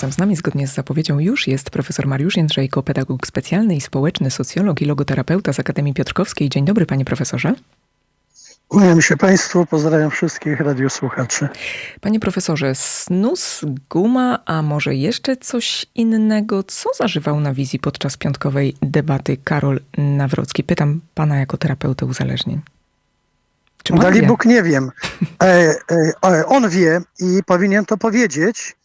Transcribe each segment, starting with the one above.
razem z nami, zgodnie z zapowiedzią, już jest profesor Mariusz Jędrzejko, pedagog specjalny i społeczny, socjolog i logoterapeuta z Akademii Piotrkowskiej. Dzień dobry, panie profesorze. Kłaniam się Państwu, pozdrawiam wszystkich radiosłuchaczy. Panie profesorze, snus, guma, a może jeszcze coś innego? Co zażywał na wizji podczas piątkowej debaty Karol Nawrocki? Pytam pana jako terapeutę uzależnień. Czy Dali wie? Bóg nie wiem. E, e, on wie i powinien to powiedzieć, e,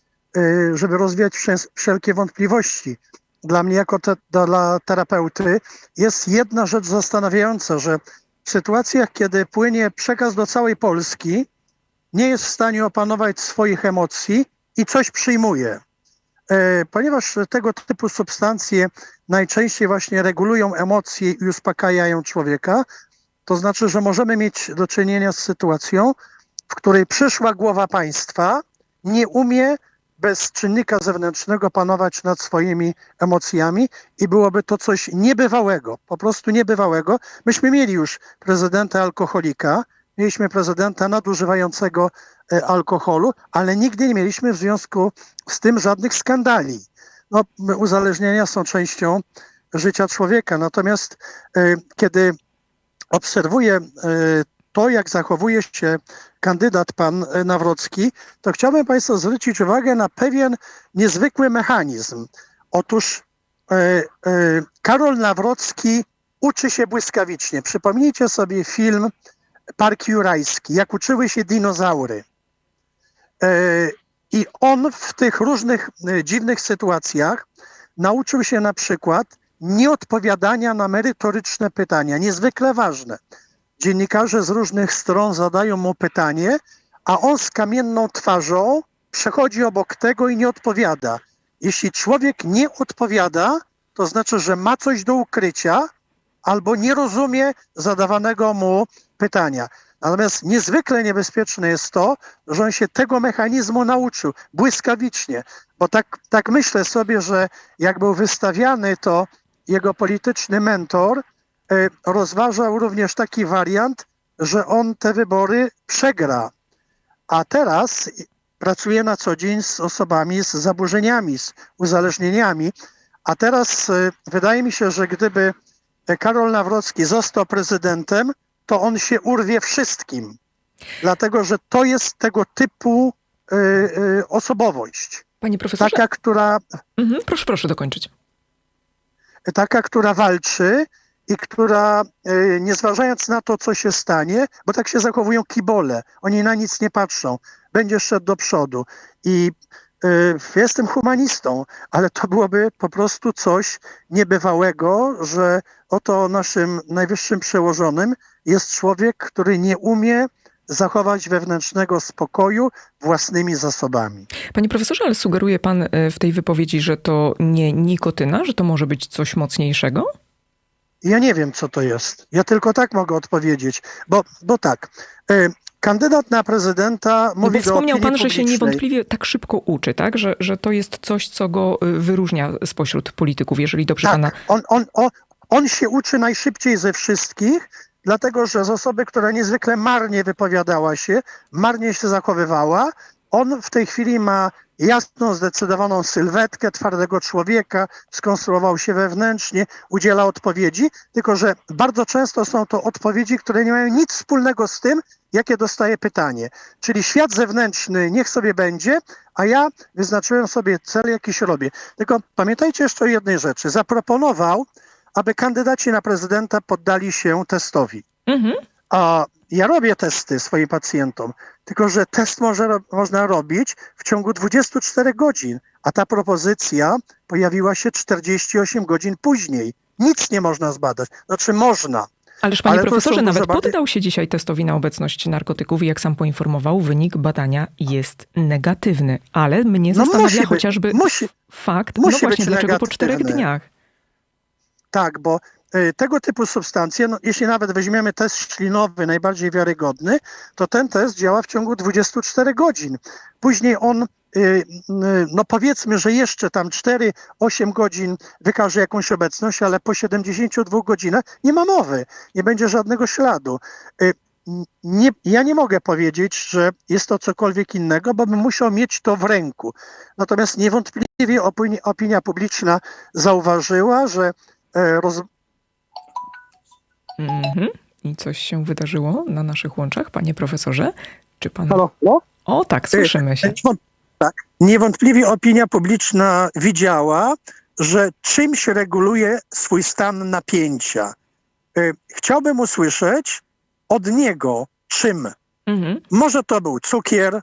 żeby rozwiać wszelkie wątpliwości. Dla mnie, jako te, dla terapeuty, jest jedna rzecz zastanawiająca, że w sytuacjach, kiedy płynie przekaz do całej Polski, nie jest w stanie opanować swoich emocji i coś przyjmuje. E, ponieważ tego typu substancje najczęściej właśnie regulują emocje i uspokajają człowieka, to znaczy, że możemy mieć do czynienia z sytuacją, w której przyszła głowa państwa nie umie bez czynnika zewnętrznego panować nad swoimi emocjami i byłoby to coś niebywałego, po prostu niebywałego. Myśmy mieli już prezydenta alkoholika, mieliśmy prezydenta nadużywającego e, alkoholu, ale nigdy nie mieliśmy w związku z tym żadnych skandali. No, uzależnienia są częścią życia człowieka, natomiast e, kiedy obserwuję e, to, jak zachowuje się kandydat pan Nawrocki, to chciałbym Państwu zwrócić uwagę na pewien niezwykły mechanizm. Otóż e, e, Karol Nawrocki uczy się błyskawicznie. Przypomnijcie sobie film Park Jurajski, jak uczyły się dinozaury. E, I on w tych różnych e, dziwnych sytuacjach nauczył się na przykład nieodpowiadania na merytoryczne pytania, niezwykle ważne dziennikarze z różnych stron zadają mu pytanie, a on z kamienną twarzą przechodzi obok tego i nie odpowiada. Jeśli człowiek nie odpowiada, to znaczy, że ma coś do ukrycia albo nie rozumie zadawanego mu pytania. Natomiast niezwykle niebezpieczne jest to, że on się tego mechanizmu nauczył błyskawicznie, bo tak, tak myślę sobie, że jak był wystawiany, to jego polityczny mentor rozważał również taki wariant, że on te wybory przegra. A teraz pracuje na co dzień z osobami z zaburzeniami, z uzależnieniami. A teraz e, wydaje mi się, że gdyby Karol Nawrocki został prezydentem, to on się urwie wszystkim. Dlatego, że to jest tego typu y, y, osobowość. Panie profesorze. Taka, która. Mhm, proszę, proszę dokończyć. Taka, która walczy, i która, e, nie zważając na to, co się stanie, bo tak się zachowują kibole, oni na nic nie patrzą, będzie szedł do przodu. I y, jestem humanistą, ale to byłoby po prostu coś niebywałego, że oto naszym najwyższym przełożonym jest człowiek, który nie umie zachować wewnętrznego spokoju własnymi zasobami. Panie profesorze, ale sugeruje pan e, w tej wypowiedzi, że to nie nikotyna, że to może być coś mocniejszego? Ja nie wiem, co to jest. Ja tylko tak mogę odpowiedzieć, bo, bo tak. Y, kandydat na prezydenta no mówi no Wspomniał pan, że się niewątpliwie tak szybko uczy, tak? Że, że to jest coś, co go y, wyróżnia spośród polityków, jeżeli dobrze tak, pana... On, on, on, on się uczy najszybciej ze wszystkich, dlatego że z osoby, która niezwykle marnie wypowiadała się, marnie się zachowywała, on w tej chwili ma jasną, zdecydowaną sylwetkę twardego człowieka, skonstruował się wewnętrznie, udziela odpowiedzi, tylko że bardzo często są to odpowiedzi, które nie mają nic wspólnego z tym, jakie dostaje pytanie. Czyli świat zewnętrzny niech sobie będzie, a ja wyznaczyłem sobie cel, jakiś robię. Tylko pamiętajcie jeszcze o jednej rzeczy. Zaproponował, aby kandydaci na prezydenta poddali się testowi. Mhm. A ja robię testy swoim pacjentom, tylko że test może, można robić w ciągu 24 godzin, a ta propozycja pojawiła się 48 godzin później. Nic nie można zbadać. Znaczy można. Ależ panie Ale profesorze, nawet bardziej... poddał się dzisiaj testowi na obecność narkotyków i jak sam poinformował, wynik badania jest negatywny. Ale mnie no zastanawia chociażby musi, fakt, musi no właśnie, dlaczego po czterech dniach? Tak, bo tego typu substancje, no, jeśli nawet weźmiemy test ślinowy, najbardziej wiarygodny, to ten test działa w ciągu 24 godzin. Później on y, y, no powiedzmy, że jeszcze tam 4-8 godzin wykaże jakąś obecność, ale po 72 godzinach nie ma mowy, nie będzie żadnego śladu. Nie, ja nie mogę powiedzieć, że jest to cokolwiek innego, bo bym musiał mieć to w ręku. Natomiast niewątpliwie opinia, opinia publiczna zauważyła, że e, roz... Mhm. I coś się wydarzyło na naszych łączach, panie profesorze? Czy pan... Halo, halo? O tak, słyszymy się. Tak. Niewątpliwie opinia publiczna widziała, że czymś reguluje swój stan napięcia. E, chciałbym usłyszeć od niego, czym. Mhm. Może to był cukier,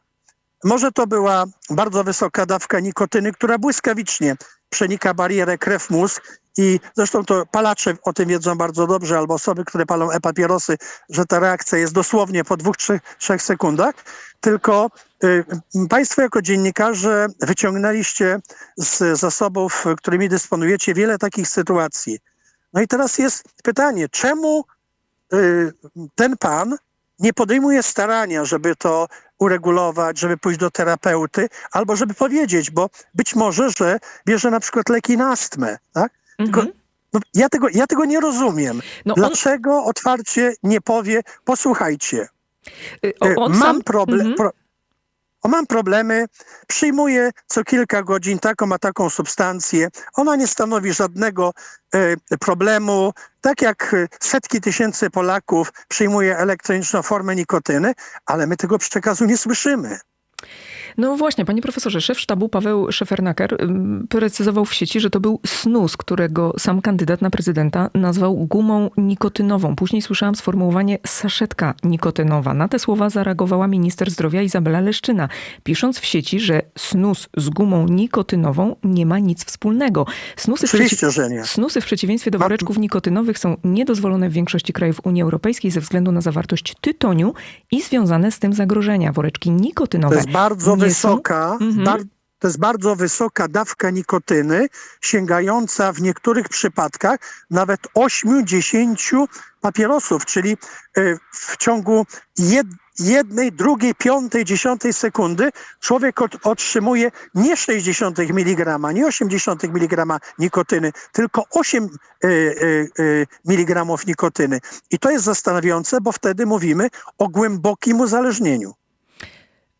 może to była bardzo wysoka dawka nikotyny, która błyskawicznie przenika barierę krew-mózg i zresztą to palacze o tym wiedzą bardzo dobrze, albo osoby, które palą e-papierosy, że ta reakcja jest dosłownie po dwóch, trzech, trzech sekundach. Tylko y, Państwo jako dziennikarze wyciągnęliście z zasobów, którymi dysponujecie, wiele takich sytuacji. No i teraz jest pytanie, czemu y, ten pan nie podejmuje starania, żeby to uregulować, żeby pójść do terapeuty, albo żeby powiedzieć, bo być może, że bierze na przykład leki na astmę, tak? Tylko, mhm. no, ja, tego, ja tego nie rozumiem. No Dlaczego on... otwarcie nie powie, posłuchajcie, y, mam sam... problem, mhm. pro, o, mam problemy, przyjmuję co kilka godzin taką a taką substancję. Ona nie stanowi żadnego e, problemu. Tak jak setki tysięcy Polaków przyjmuje elektroniczną formę nikotyny, ale my tego przekazu nie słyszymy. No właśnie, panie profesorze, szef sztabu Paweł Szefernaker precyzował w sieci, że to był snus, którego sam kandydat na prezydenta nazwał gumą nikotynową. Później słyszałam sformułowanie saszetka nikotynowa. Na te słowa zareagowała minister zdrowia Izabela Leszczyna, pisząc w sieci, że snus z gumą nikotynową nie ma nic wspólnego. Snusy, Oczywiście, w, snusy w przeciwieństwie do woreczków nikotynowych są niedozwolone w większości krajów Unii Europejskiej ze względu na zawartość tytoniu i związane z tym zagrożenia. Woreczki nikotynowe. To jest bardzo wysoka, mhm. bar, to jest bardzo wysoka dawka nikotyny, sięgająca w niektórych przypadkach nawet 8-10 papierosów, czyli y, w ciągu jed, jednej, drugiej, piątej, dziesiątej sekundy człowiek otrzymuje nie 60 mg, nie 80 mg nikotyny, tylko 8 y, y, mg nikotyny. I to jest zastanawiające, bo wtedy mówimy o głębokim uzależnieniu.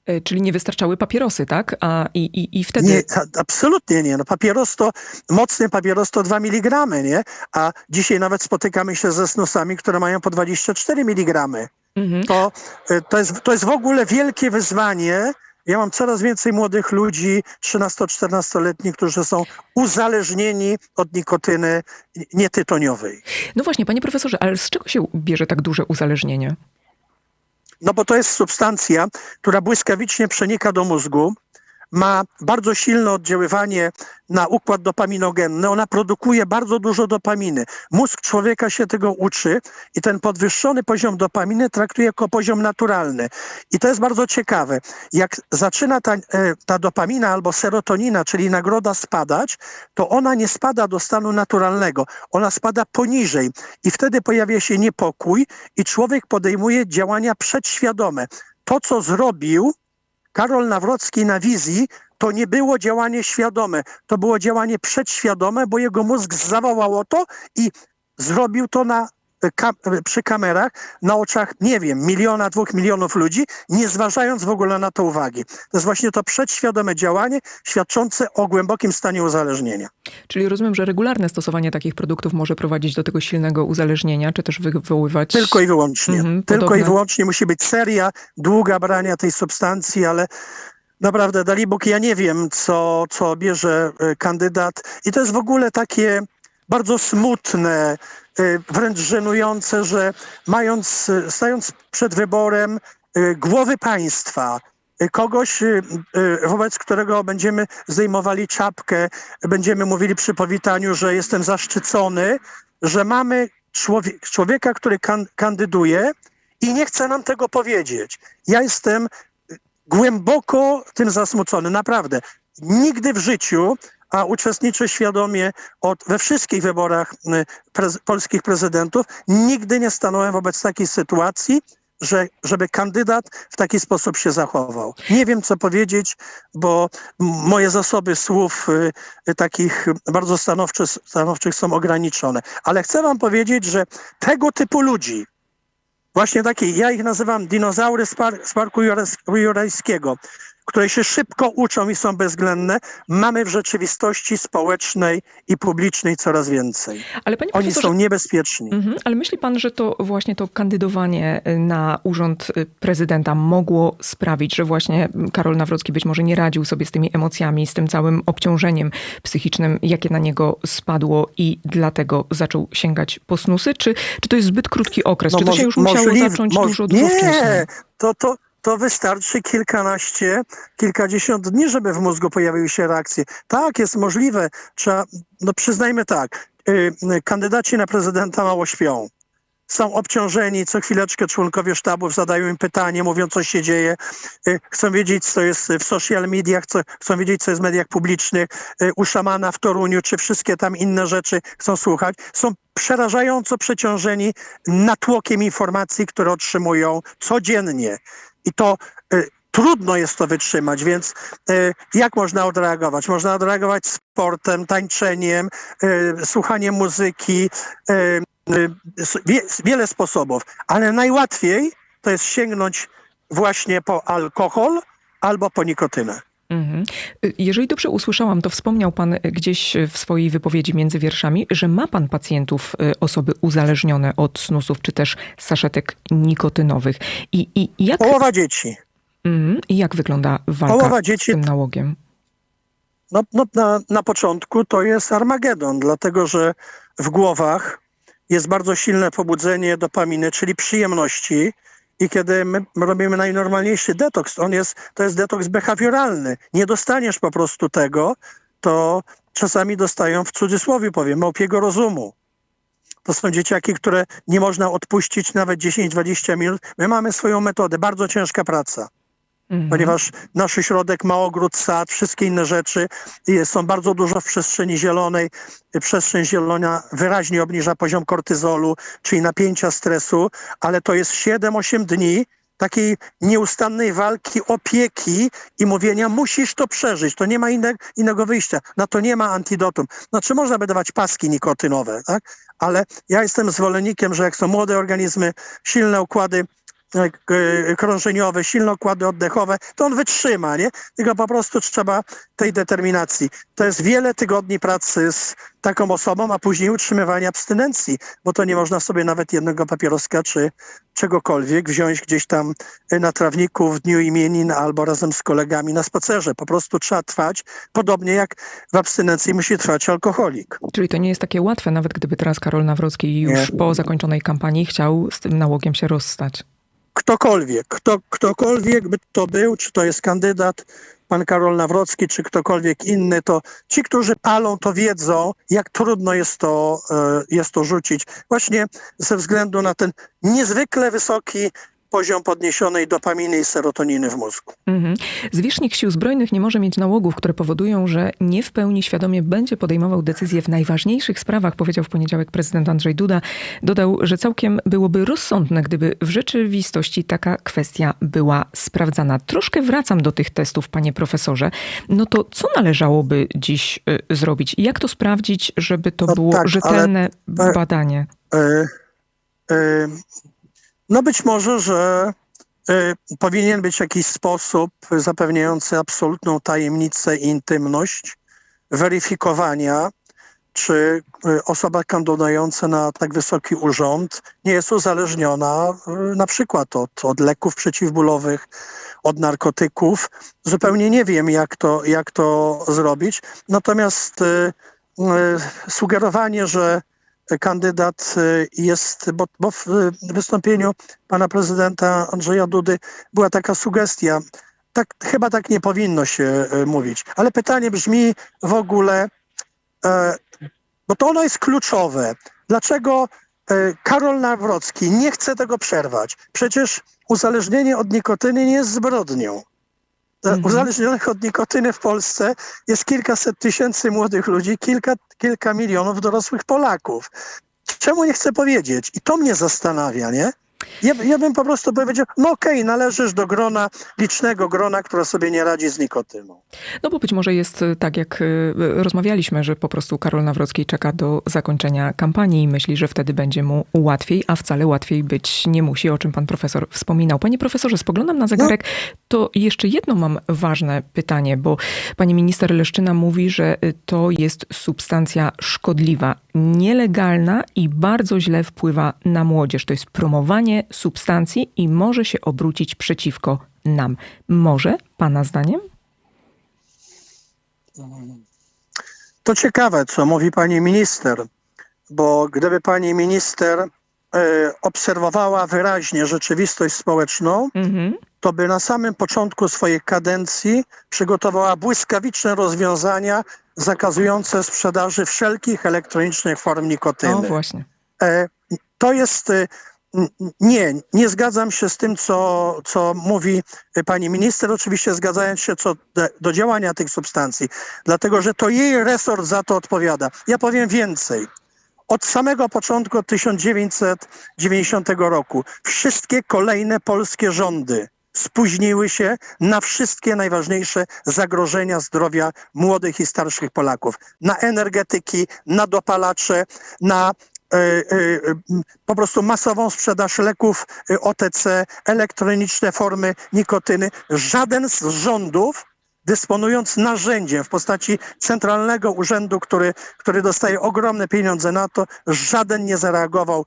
E, czyli nie wystarczały papierosy, tak? A, i, i, i wtedy... Nie, absolutnie nie. No papieros to, mocny papieros to 2 mg, nie? A dzisiaj nawet spotykamy się ze snusami, które mają po 24 mg. Mhm. To, e, to, jest, to jest w ogóle wielkie wyzwanie. Ja mam coraz więcej młodych ludzi, 13-14-letnich, którzy są uzależnieni od nikotyny nietytoniowej. No właśnie, panie profesorze, ale z czego się bierze tak duże uzależnienie? No bo to jest substancja, która błyskawicznie przenika do mózgu, ma bardzo silne oddziaływanie na układ dopaminogenny. Ona produkuje bardzo dużo dopaminy. Mózg człowieka się tego uczy i ten podwyższony poziom dopaminy traktuje jako poziom naturalny. I to jest bardzo ciekawe. Jak zaczyna ta, e, ta dopamina albo serotonina, czyli nagroda spadać, to ona nie spada do stanu naturalnego. Ona spada poniżej i wtedy pojawia się niepokój i człowiek podejmuje działania przedświadome. To, co zrobił, Karol Nawrocki na wizji to nie było działanie świadome, to było działanie przedświadome, bo jego mózg zawołało to i zrobił to na przy kamerach na oczach, nie wiem, miliona, dwóch milionów ludzi, nie zważając w ogóle na to uwagi. To jest właśnie to przedświadome działanie świadczące o głębokim stanie uzależnienia. Czyli rozumiem, że regularne stosowanie takich produktów może prowadzić do tego silnego uzależnienia, czy też wywoływać... Tylko i wyłącznie. Mhm, Tylko podobne... i wyłącznie musi być seria długa brania tej substancji, ale naprawdę, Dalibóg, ja nie wiem, co, co bierze y, kandydat i to jest w ogóle takie bardzo smutne, wręcz żenujące, że mając, y, stając przed wyborem y, głowy państwa, kogoś, wobec którego będziemy zdejmowali czapkę, będziemy mówili przy powitaniu, że jestem zaszczycony, że mamy człowieka, który kan kandyduje i nie chce nam tego powiedzieć. Ja jestem głęboko tym zasmucony, naprawdę. Nigdy w życiu a uczestniczę świadomie od, we wszystkich wyborach y, prez, polskich prezydentów. Nigdy nie stanąłem wobec takiej sytuacji, że, żeby kandydat w taki sposób się zachował. Nie wiem, co powiedzieć, bo moje zasoby słów y, y, takich bardzo stanowczych, stanowczych są ograniczone. Ale chcę wam powiedzieć, że tego typu ludzi, właśnie takie, ja ich nazywam dinozaury z, par, z Parku Jurajskiego, które się szybko uczą i są bezwzględne, mamy w rzeczywistości społecznej i publicznej coraz więcej. Ale panie Oni są niebezpieczni. Mhm, ale myśli pan, że to właśnie to kandydowanie na urząd prezydenta mogło sprawić, że właśnie Karol Nawrocki być może nie radził sobie z tymi emocjami, z tym całym obciążeniem psychicznym, jakie na niego spadło i dlatego zaczął sięgać po snusy? Czy, czy to jest zbyt krótki okres? No czy to się już musiało zacząć dużo, dużo nie, wcześniej? To, to, to wystarczy kilkanaście, kilkadziesiąt dni, żeby w mózgu pojawiły się reakcje. Tak, jest możliwe. Trzeba, no przyznajmy tak, yy, kandydaci na prezydenta mało śpią są obciążeni, co chwileczkę członkowie sztabów zadają im pytanie, mówią, co się dzieje, y, chcą wiedzieć, co jest w social mediach, chcą wiedzieć, co jest w mediach publicznych, y, u szamana w Toruniu, czy wszystkie tam inne rzeczy chcą słuchać. Są przerażająco przeciążeni natłokiem informacji, które otrzymują codziennie. I to y, trudno jest to wytrzymać, więc jak można odreagować? Można odreagować sportem, tańczeniem, słuchaniem muzyki, Y, wiele sposobów, ale najłatwiej to jest sięgnąć właśnie po alkohol albo po nikotynę. Mhm. Jeżeli dobrze usłyszałam, to wspomniał Pan gdzieś w swojej wypowiedzi między wierszami, że ma Pan pacjentów, y, osoby uzależnione od snusów czy też saszetek nikotynowych. I, i jak... Połowa dzieci. Mhm. I jak wygląda walka Połowa dzieci... z tym nałogiem? No, no na, na początku to jest Armagedon, dlatego że w głowach jest bardzo silne pobudzenie dopaminy, czyli przyjemności. I kiedy my robimy najnormalniejszy detoks, on jest, to jest detoks behawioralny. Nie dostaniesz po prostu tego, to czasami dostają w cudzysłowie powiem, małpiego rozumu. To są dzieciaki, które nie można odpuścić nawet 10-20 minut. My mamy swoją metodę, bardzo ciężka praca mhm. ponieważ nasz środek ma ogród, sad, wszystkie inne rzeczy są bardzo dużo w przestrzeni zielonej. Przestrzeń zielona wyraźnie obniża poziom kortyzolu, czyli napięcia stresu, ale to jest 7-8 dni takiej nieustannej walki, opieki i mówienia, musisz to przeżyć, to nie ma inne, innego wyjścia, na to nie ma antidotum. Znaczy można by dawać paski nikotynowe, tak? ale ja jestem zwolennikiem, że jak są młode organizmy, silne układy krążeniowe, silne układy oddechowe, to on wytrzyma, nie? Tylko po prostu trzeba tej determinacji. To jest wiele tygodni pracy z taką osobą, a później utrzymywania abstynencji, bo to nie można sobie nawet jednego papieroska czy czegokolwiek wziąć gdzieś tam na trawniku w dniu imienin albo razem z kolegami na spacerze. Po prostu trzeba trwać, podobnie jak w abstynencji musi trwać alkoholik. Czyli to nie jest takie łatwe, nawet gdyby teraz Karol Nawrocki już nie. po zakończonej kampanii chciał z tym nałogiem się rozstać ktokolwiek, kto, ktokolwiek by to był, czy to jest kandydat pan Karol Nawrocki, czy ktokolwiek inny, to ci, którzy palą, to wiedzą, jak trudno jest to, e, jest to rzucić. Właśnie ze względu na ten niezwykle wysoki poziom podniesionej dopaminy i serotoniny w mózgu. Mhm. Zwierzchnik Sił Zbrojnych nie może mieć nałogów, które powodują, że nie w pełni świadomie będzie podejmował decyzje w najważniejszych sprawach, powiedział w poniedziałek prezydent Andrzej Duda. Dodał, że całkiem byłoby rozsądne, gdyby w rzeczywistości taka kwestia była sprawdzana. Troszkę wracam do tych testów, panie profesorze. No to co należałoby dziś y, zrobić? Jak to sprawdzić, żeby to no było tak, rzetelne ale, badanie? Y, y, no być może, że y, powinien być jakiś sposób zapewniający absolutną tajemnicę i intymność weryfikowania, czy y, osoba kandydująca na tak wysoki urząd nie jest uzależniona y, na przykład od, od leków przeciwbólowych, od narkotyków. Zupełnie nie wiem, jak to, jak to zrobić. Natomiast y, y, sugerowanie, że kandydat y, jest, bo, bo, w wystąpieniu pana prezydenta Andrzeja Dudy była taka sugestia, tak, chyba tak nie powinno się y, mówić. Ale pytanie brzmi w ogóle, e, bo to ono jest kluczowe. Dlaczego e, Karol Nawrocki nie chce tego przerwać? Przecież uzależnienie od nikotyny nie jest zbrodnią. Mhm. Uzależnionych od nikotyny w Polsce jest kilkaset tysięcy młodych ludzi, kilka, kilka milionów dorosłych Polaków. Czemu nie chcę powiedzieć? I to mnie zastanawia, nie? Ja, ja bym po prostu powiedział, no okej, okay, należysz do grona, licznego grona, które sobie nie radzi z nikotyną. No bo być może jest tak, jak y, rozmawialiśmy, że po prostu Karol Nawrocki czeka do zakończenia kampanii i myśli, że wtedy będzie mu łatwiej, a wcale łatwiej być nie musi, o czym pan profesor wspominał. Panie profesorze, spoglądam na zegarek, no. to jeszcze jedno mam ważne pytanie, bo pani minister Leszczyna mówi, że to jest substancja szkodliwa, nielegalna i bardzo źle wpływa na młodzież. To jest promowanie substancji i może się obrócić przeciwko nam. Może, Pana zdaniem? To ciekawe, co mówi Pani minister, bo gdyby Pani minister e, obserwowała wyraźnie rzeczywistość społeczną, mm-hmm. to by na samym początku swojej kadencji przygotowała błyskawiczne rozwiązania zakazujące sprzedaży wszelkich elektronicznych form nikotyny. O, właśnie. E, to jest e, nie, nie zgadzam się z tym, co, co mówi pani minister, oczywiście zgadzając się co do, do działania tych substancji, dlatego że to jej resort za to odpowiada. Ja powiem więcej. Od samego początku, od 1990 roku, wszystkie kolejne polskie rządy spóźniły się na wszystkie najważniejsze zagrożenia zdrowia młodych i starszych Polaków. Na energetyki, na dopalacze, na po prostu masową sprzedaż leków e, OTC, elektroniczne formy nikotyny. Żaden z rządów dysponując narzędziem w postaci centralnego urzędu, który, który dostaje ogromne pieniądze na to, żaden nie zareagował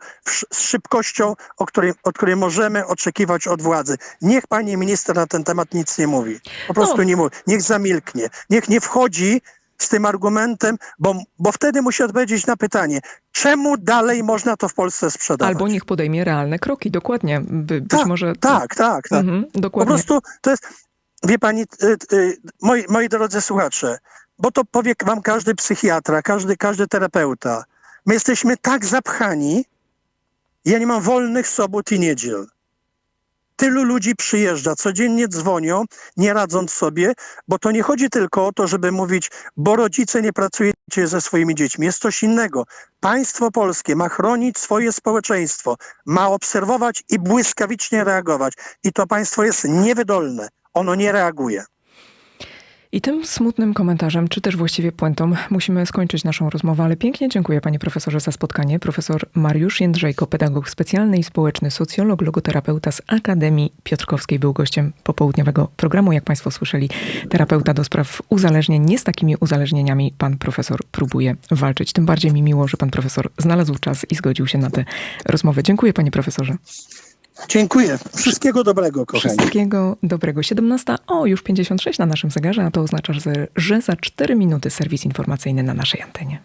z szybkością, o której, od której możemy oczekiwać od władzy. Niech pani minister na ten temat nic nie mówi. Po prostu no. nie mówi. Niech zamilknie. Niech nie wchodzi z tym argumentem, bo, bo wtedy musi odpowiedzieć na pytanie, czemu dalej można to w Polsce sprzedawać? Albo niech podejmie realne kroki, dokładnie. By, być tak, może... tak, tak, tak. Mhm, dokładnie. Po prostu to jest, wie pani, y, y, moi, moi drodzy słuchacze, bo to powie wam każdy psychiatra, każdy, każdy terapeuta. My jesteśmy tak zapchani, ja nie mam wolnych sobot i niedziel. Tylu ludzi przyjeżdża, codziennie dzwonią, nie radząc sobie, bo to nie chodzi tylko o to, żeby mówić, bo rodzice nie pracujecie ze swoimi dziećmi. Jest coś innego. Państwo polskie ma chronić swoje społeczeństwo, ma obserwować i błyskawicznie reagować. I to państwo jest niewydolne. Ono nie reaguje. I tym smutnym komentarzem, czy też właściwie puentą, musimy skończyć naszą rozmowę, ale pięknie dziękuję panie profesorze za spotkanie. Profesor Mariusz Jędrzejko, pedagog specjalny i społeczny, socjolog, logoterapeuta z Akademii Piotrkowskiej, był gościem popołudniowego programu. Jak państwo słyszeli, terapeuta do spraw uzależnień. Nie z takimi uzależnieniami pan profesor próbuje walczyć. Tym bardziej mi miło, że pan profesor znalazł czas i zgodził się na tę rozmowę. Dziękuję panie profesorze. Dziękuję. Wszystkiego dobrego, kochani. Wszystkiego dobrego. 17, o już 56 na naszym zegarze, a to oznacza, że, że za 4 minuty serwis informacyjny na naszej antenie.